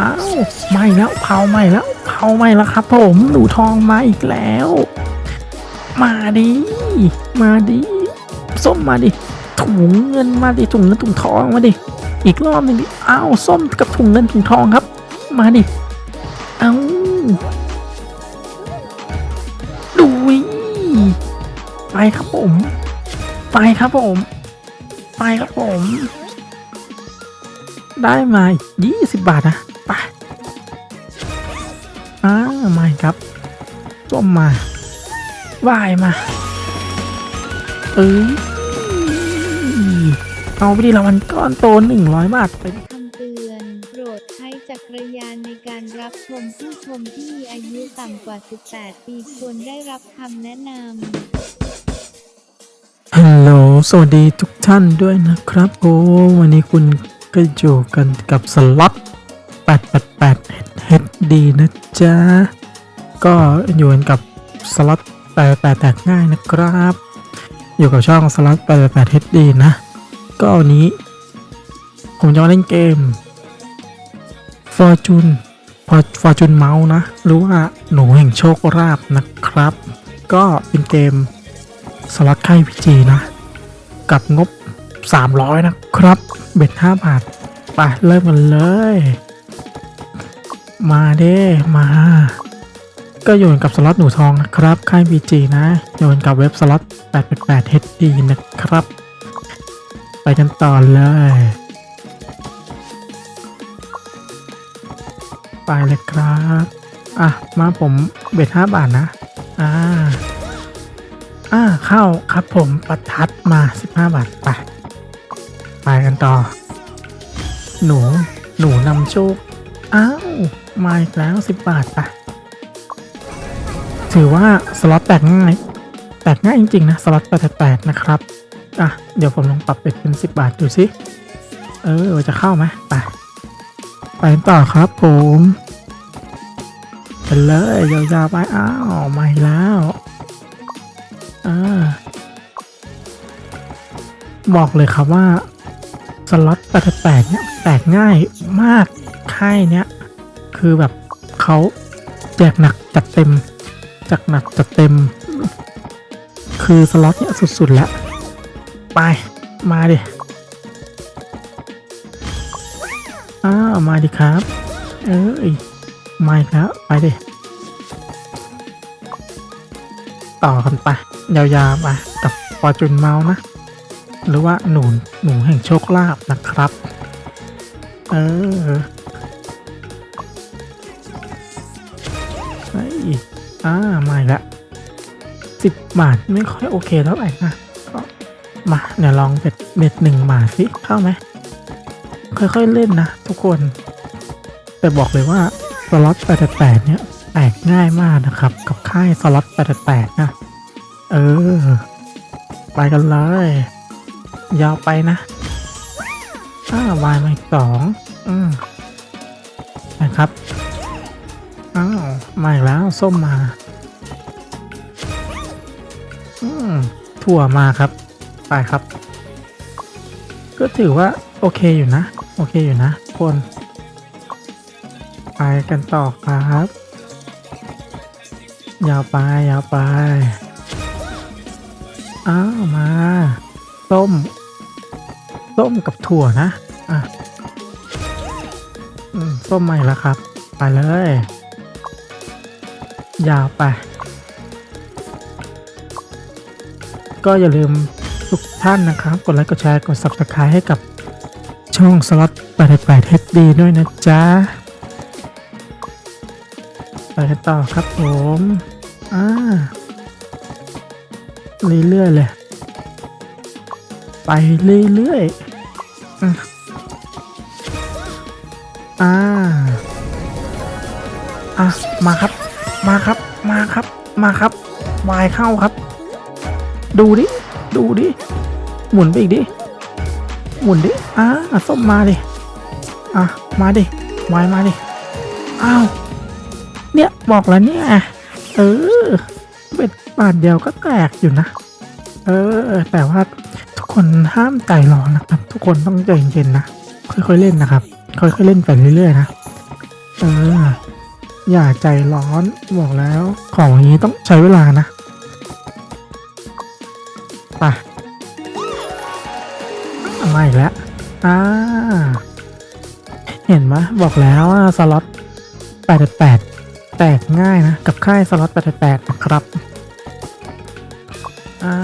อ้าวไม่แล้วเผาไม่แล้วเผาไม่แล้วครับ ผมหนูทองมาอีกแล้ว มาดิมาดิส้มมาดิถุงเงินมาดิถุงเงินถุงทองมาดิอีกรอบหนึงดิอ้าวส้มกับถุงเงินถุงทองครับ มาดิเอาดูดิไปครับผม ไปครับผม ไปครับผม ได้มายี่สิบบาทนะ ครับส้มมาว่ายมา เอ้ยเอาไปดีรางวัลก้อนโตหนึ่งร้อยบาทไปคำเตือนโปรดใช้จักรยานในการรับชมผู้ชมที่มีอายุต่ำกว่า 18 ปีควรได้รับคำแนะนำฮัลโหลสวัสดีทุกท่านด้วยนะครับ โอ้วันนี้คุณก็อยู่กันกับสล็อต888 HD นะจ๊ะ ก็อยู่กันกับสล็อต888แตกง่ายนะครับ อยู่กับช่องสล็อต888 HD นะ ก็วันนี้ ผมจะมาเล่นเกม Fortune Fortune Mouse นะ หรือว่าหนูแห่งโชคราบนะครับ ก็เป็นเกมสล็อตไข่พีจีนะ กับงบ 300 นะครับ เบ็ด5บาทไปเริ่มกันเลย มาเด้มา ก็โยนกับสล็อตหนูทองนะครับค่ายพีจีนะโยนกับเว็บสล็อต888 HD นะครับ ไปกันต่อเลย ไปเลยครับ อะ มาผมเบ็ด5บาทนะ อ่า อ่า เข้าครับผมประทัดมา 15 บาท ไป ไปกันต่อ หนู หนูนำโชค อ้าว มาอีกแล้ว 10 บาทไป ถือว่าสล็อตแตกง่าย แตกง่ายจริงๆนะสล็อต88นะครับอะเดี๋ยวผมลองปรับเป็ดเป็น 10 บาทดูสิเออจะเข้าไหมไปไปต่อครับผมไปเลยยาวๆไปอ้าวมาแล้วอ่าบอกเลยครับว่าสล็อต88เนี่ยแตกง่ายมากค่ายเนี้ยคือแบบเขาแจกหนักจัดเต็ม จัดหนักจัดเต็ม คือสล็อตเนี่ยสุดๆแล้ว ไป มาดิ อ้าว มาดิครับ เอ้ยมาอีกแล้ว ไปดิ ต่อกันไป ยาวๆไปกับฟอร์จูนเมาส์นะ หรือว่าหนูหนูแห่งโชคลาภนะครับ เออ อ่ามาล้วสิบบาทไม่ค่อยโอเคเท่าไหร่นะก็มาเดี๋ยวลองเบ็ดเบ็ดหนึ่งบาทสิเข้าไหมค่อยๆเล่นนะทุกคน แต่บอกเลยว่าสล็อต88เนี่ยแตกง่ายมากนะครับ กับค่ายสล็อต88นะเออ ไปกันเลย ยาวไปนะอ้าวายมาอีกสองอืมนะครับ มาอีกแล้วส้มมาอืมถั่วมาครับ ไปครับ ก็ถือว่าโอเคอยู่นะ โอเคอยู่นะคน ไปกันต่อครับ ยาวไปยาวไป อ้าวมาต้มต้มกับถั่วนะ อะอืมต้มใหม่แล้วครับ ไปเลย ยาวไป ก็อย่าลืมทุกท่านนะครับ กดไลค์ กดแชร์ กด subscribe ให้กับช่องสล็อต88 HD ด้วยนะจ๊ะ ไปกันต่อครับผม อ่า เรื่อยๆเลย ไปเรื่อยๆ อะอ่า อะ มาครับ มาครับ มาครับ มาครับวายเข้าครับ ดูดิ ดูดิ หมุนไปอีกดิ หมุนดิ อ่าส้มมาดิ อะ มาดิวายมาดิ อ้าว เนี่ย บอกแล้วเนี่ย เออเบ็ดบาทเดียวก็แตกอยู่นะ เออ แต่ว่าทุกคนห้ามใจร้อนนะครับ ทุกคนต้องใจเย็นๆนะ ค่อยๆเล่นนะครับ ค่อยๆเล่นไปเรื่อยๆนะ เออ อย่าใจร้อนบอกแล้วของอย่างนี้ต้องใช้เวลานะปเอามาอีกแล้วอ่าเห็นไหมบอกแล้วว่าสล็อต88 แตกง่ายนะ กับค่ายสล็อต88นะครับ อ่า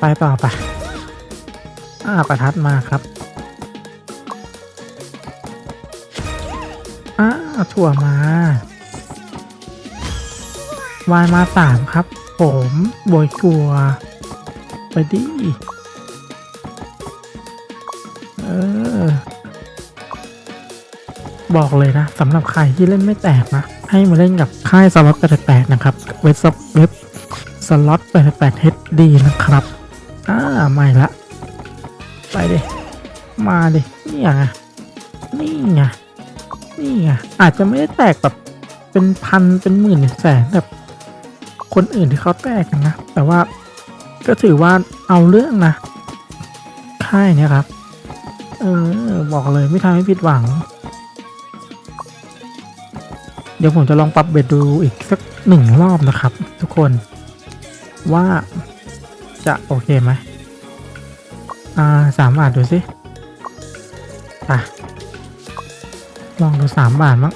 ไปต่อไป อ่า ประทัดมาครับ อ่าถั่วมา วายมาสามครับ ผมโบยถั่วไปดิ เออ บอกเลยนะสำหรับใครที่เล่นไม่แตกนะ ให้มาเล่นกับค่ายสล็อต88นะครับ เว็บเว็บสล็อต88 HD นะครับอ่าไม่ละ ไปดิ มาดิ นี่ไง นี่ไง นี่ไง อาจจะไม่ได้แตกแบบเป็นพันเป็นหมื่นเป็นแสนแบบ คนอื่นที่เขาแตกกันนะ แต่ว่าก็ถือว่าเอาเรื่องนะ ค่ายเนี่ยครับ เออ บอกเลยไม่ทำให้ผิดหวัง เดี๋ยวผมจะลองปรับเบ็ดดูอีกสักหนึ่งรอบนะครับ ทุกคนว่าจะโอเคไหมอ่าสามบาทดูสิอะลองดูสามบาทมั้ง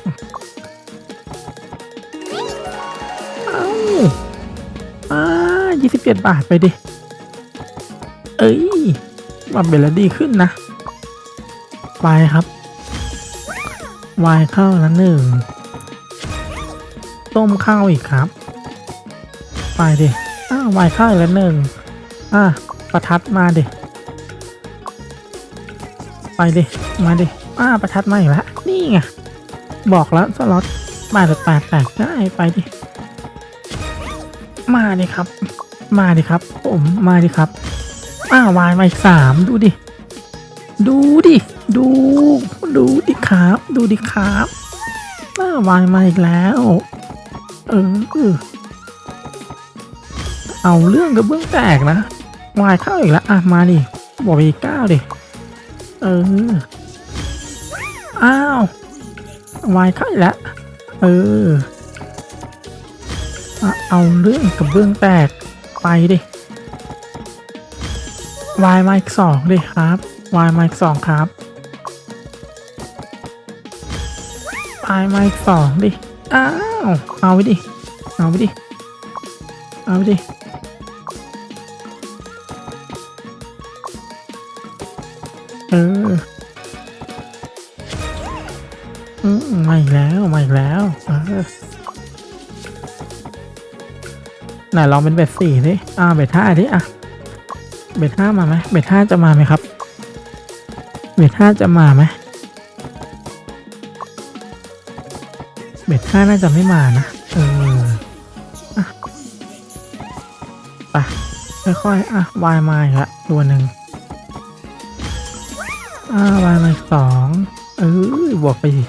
อ่ายี่สิบเจ็ดบาทไปดิ เอ้ยว่าเบลล้วดีขึ้นนะ ไปครับ วายข้าแล้วหนึ่ง ต้มข้าวอีกครับ ไปดิอ้าววายข้าอีกแล้วหนึ่งอะประทัดมาดิ ไปดิ มาดิอ้าประทัดมาอีกแล้วนี่ไง บอกแล้วสล็อตบาทแปดแตกได้ไปดิ มาดิครับ มาดิครับ ผมมาดิครับอ้าววายมาอีกสามดูดิ ดูดิ ดู ดูดิครับ ดูดิครับอ้าววายมาอีกแล้ว เออเอาเรื่องกับเบื้องแตกนะวายเข้าอีกแล้วอะมาดิบอกไปอีกเก้าดิเอออ้าววายเข้าอีกแล้วเออ เอาเรื่องกับเบื้องแตกไปดิวายมาอีกสองดิครับวายมาอีกสองครับวายมาอีกสองดิ อ้าว เอาไปดิ เอาไปดิ เอาไปดิ เอออืมมาอีกแล้วมาอีกแล้ว เออ ไหนลองเป็นเบ็ดสี่ดิอ่าเบ็ดห้าดิอะเบ็ดห้ามาไหมเบ็ดห้าจะมาไหมครับ เบ็ดห้าจะมาไหมเบ็ดห้าน่าจะไม่มานะเอออะไปค่อยๆอะวายมาอีกละตัวหนึ่งอ่าวายมาสองเออบวกไปดิ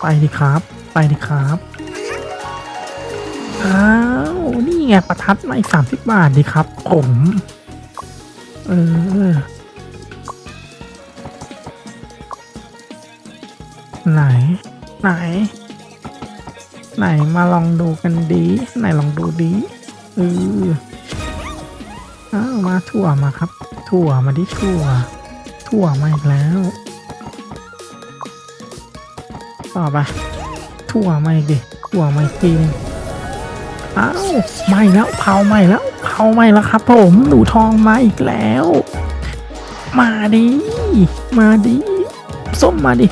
ไปดิครับ ไปดิครับ อ้าว นี่ไงประทัดมาอีกสามสิบบาทดิครับ ผม เออ ไหน ไหน ไหนมาลองดูกันดี ไหนลองดูดีเอออ้าวมาถั่วมาครับ ถั่วมาดิถั่ว ถั่วมาอีกแล้ว ต่อไปถั่วมาอีกดิถั่วมาอีกทีนึง อ้าวไม่แล้วเผาไม่แล้วเผาไม่แล้วครับ ผมหนูทองมาอีกแล้ว มาดิ มาดิส้มมาดิ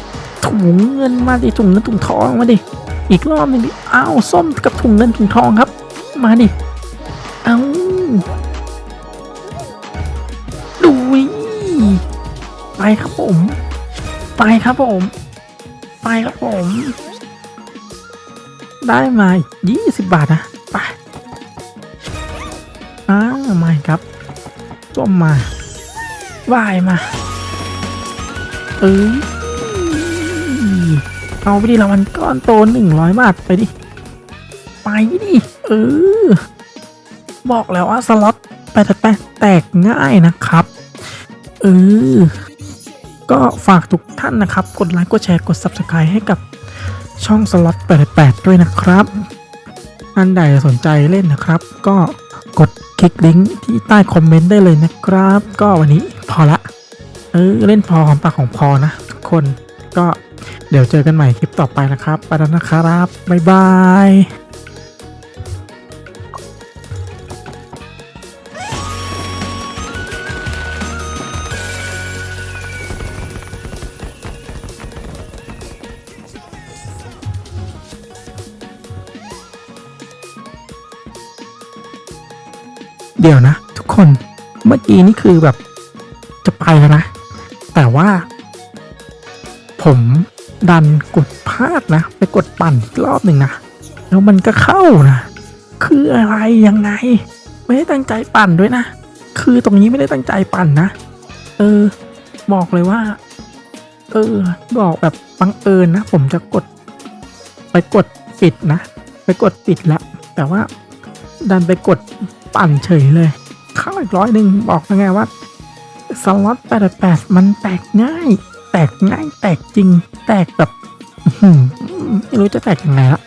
ถุงเงินมาดิถุงเงินถุงทองมาดิอีกรอบหนึงดิอ้าวส้มกับถุงเงินถุงทองครับ มาดิเอ้าดูไปครับผม ไปครับผม ไปครับผม ได้มายี่สิบบาทนะ อ้ามาครับต้มมาว่ายมา เอ้ยเอาไปดิรางวัลก้อนโตหนึ่งร้อยบาทไปดิ ไปดิ เออ บอกแล้วว่าสล็อตแปดแปดแตกง่ายนะครับ เออ ก็ฝากทุกท่านนะครับ กดไลค์ กดแชร์ กด Subscribe ให้กับช่องสล็อต88ด้วยนะครับท่านใดสนใจเล่นนะครับ ก็กด ลิกลิงก์ที่ใต้คอมเมนต์ได้เลยนะครับ ก็วันนี้พอละเออเล่นพอของปากของพอนะทุกคนก็เดี๋ยวเจอกันใหม่คลิปต่อไปนะครับไปแล้วนะครับบ๊ายบาย เดี๋ยวนะ ทุกคนเมื่อกี้นี่คือแบบจะไปแล้วนะ แต่ว่า ผมดันกดพลาดนะ ไปกดปั่นอีกรอบหนึ่งนะ แล้วมันก็เข้านะ คืออะไรยังไง ไม่ได้ตั้งใจปั่นด้วยนะ คือตรงนี้ไม่ได้ตั้งใจปั่นนะ เออ บอกเลยว่า เออ บอกแบบบังเอิญนะ ผมจะกด ไปกดปิดนะ ไปกดปิดล้วแต่ว่าดันไปกด ปั่นเฉยเลย เข้าอีกร้อยหนึ่งบอกยังไงว่าสล็อตแปดแปดมันแตกง่าย แตกง่ายแตกจริง แตกแบบไม่รู้จะแตกยังไงละ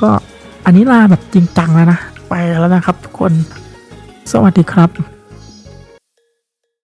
ก็อันนี้ลาแบบจริงจังแล้วนะ ไปแล้วนะครับทุกคน สวัสดีครับ